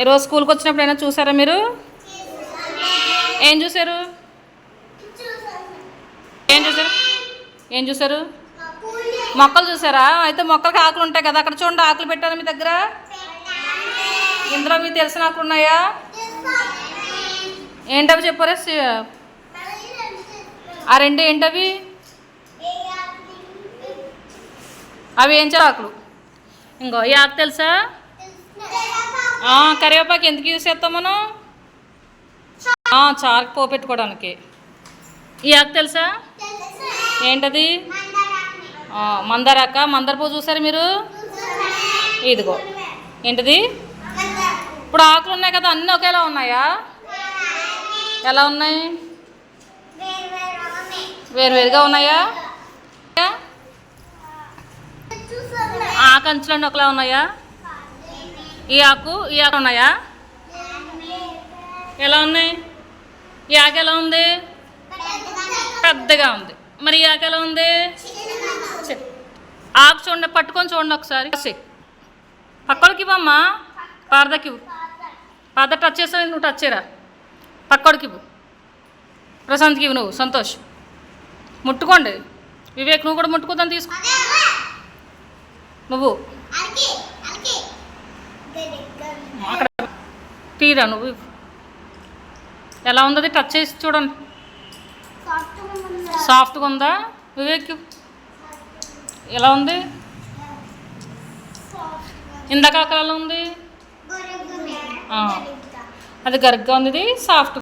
ఈరోజు స్కూల్కి వచ్చినప్పుడు ఏమైనా చూసారా మీరు? ఏం చూసారు? ఏం చూసారు? ఏం చూసారు? మొక్కలు చూసారా? అయితే మొక్కలకి ఆకులు ఉంటాయి కదా అక్కడ చూడండి ఆకులు పెట్టారా మీ దగ్గర? ఇందులో మీకు తెలిసిన ఆకులు ఉన్నాయా? ఏంటవి చెప్పారా ఆ రెండు ఏంటవి? అవి ఏం ఆకులు. ఇంకో ఈ ఆకు తెలుసా? కరివేపాకు ఎందుకు యూస్ చేస్తాం మనం? చారుకు పోపెట్టుకోవడానికి. ఈ ఆకు తెలుసా? ఏంటది? మందారాక. మందార పువ్వు చూసారు మీరు? ఇదిగో. ఏంటిది? ఇప్పుడు ఆకులు ఉన్నాయి కదా అన్నీ ఒకేలా ఉన్నాయా? ఎలా ఉన్నాయి? వేరువేరుగా ఉన్నాయా? ఆకు అంచులన్నీ ఒకలా ఉన్నాయా? ఈ ఆకు ఈ ఆకు ఉన్నాయా? ఎలా ఉన్నాయి? ఈ ఆకు ఎలా ఉంది? పెద్దగా ఉంది. మరి ఈ ఆకు ఎలా ఉంది? ఆకు చూడండి పట్టుకొని చూడండి ఒకసారి. పక్కడికి పక్కోడికి ఇవ్వమ్మా. పారదకి ఇవ్వు. పాద టచ్ చేసావు? నువ్వు టచ్ చేయరా? పక్కోడికి ఇవ్వు. ప్రశాంత్కి ఇవ్వు నువ్వు. సంతోష్. ముట్టుకోండి. వివేక్ నువ్వు కూడా ముట్టుకుందాం తీసుకో. నువ్వు అక్కడ తీరా నువ్వు. ఎలా ఉంది టచ్ చేసి చూడండి సాఫ్ట్గా ఉందా వివేక్. ఎలా ఉంది ఇందాక ఎలా ఉంది. అది గరుగ్గా ఉంది సాఫ్ట్